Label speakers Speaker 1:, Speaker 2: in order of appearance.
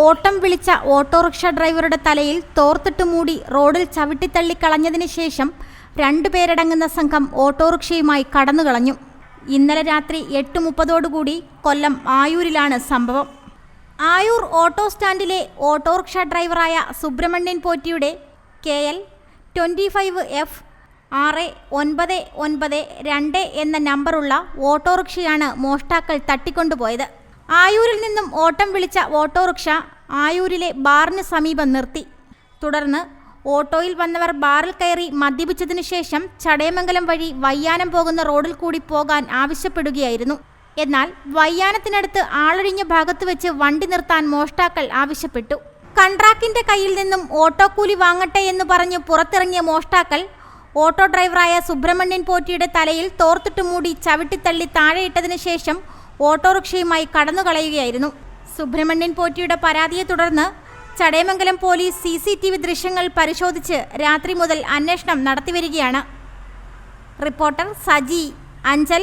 Speaker 1: ഓട്ടം വിളിച്ച ഓട്ടോറിക്ഷ ഡ്രൈവറുടെ തലയിൽ തോർത്തിട്ട് മൂടി റോഡിൽ ചവിട്ടിത്തള്ളി കളഞ്ഞതിന് ശേഷം രണ്ടുപേരടങ്ങുന്ന സംഘം ഓട്ടോറിക്ഷയുമായി കടന്നുകളഞ്ഞു ഇന്നലെ രാത്രി എട്ട് മുപ്പതോടുകൂടി കൊല്ലം ആയൂരിലാണ് സംഭവം. ആയൂർ ഓട്ടോ സ്റ്റാൻഡിലെ ഓട്ടോറിക്ഷ ഡ്രൈവറായ Subramanian പോറ്റിയുടെ K L twenty five F ആറ് ഒൻപത് ഒൻപത് രണ്ട് എന്ന നമ്പറുള്ള ഓട്ടോറിക്ഷയാണ് മോഷ്ടാക്കൾ തട്ടിക്കൊണ്ടുപോയത്. ആയൂരിൽ നിന്നും ഓട്ടം വിളിച്ച ഓട്ടോറിക്ഷ ആയൂരിലെ ബാറിന് സമീപം നിർത്തി. തുടർന്ന് ഓട്ടോയിൽ വന്നവർ ബാറിൽ കയറി മദ്യപിച്ചതിനു ശേഷം ചടയമംഗലം വഴി വയ്യാനം പോകുന്ന റോഡിൽ കൂടി പോകാൻ ആവശ്യപ്പെടുകയായിരുന്നു. എന്നാൽ വയ്യാനത്തിനടുത്ത് ആളൊഴിഞ്ഞ ഭാഗത്ത് വെച്ച് വണ്ടി നിർത്താൻ മോഷ്ടാക്കൾ ആവശ്യപ്പെട്ടു. കൺട്രാക്ടിന്റെ കയ്യിൽ നിന്നും ഓട്ടോ കൂലി വാങ്ങട്ടെ എന്ന് പറഞ്ഞ് പുറത്തിറങ്ങിയ മോഷ്ടാക്കൾ ഓട്ടോ ഡ്രൈവറായ സുബ്രഹ്മണ്യൻ പോറ്റിയുടെ തലയിൽ തോർത്തിട്ട് മൂടി ചവിട്ടിത്തള്ളി താഴെയിട്ടതിനു ശേഷം ഓട്ടോറിക്ഷയുമായി കടന്നുകളയുകയായിരുന്നു. സുബ്രഹ്മണ്യൻ പോറ്റിയുടെ പരാതിയെ തുടർന്ന് Chadayamangalam police C C T V ദൃശ്യങ്ങൾ പരിശോധിച്ച് രാത്രി മുതൽ അന്വേഷണം നടത്തിവരികയാണ്. റിപ്പോർട്ടർ സജി അഞ്ചൽ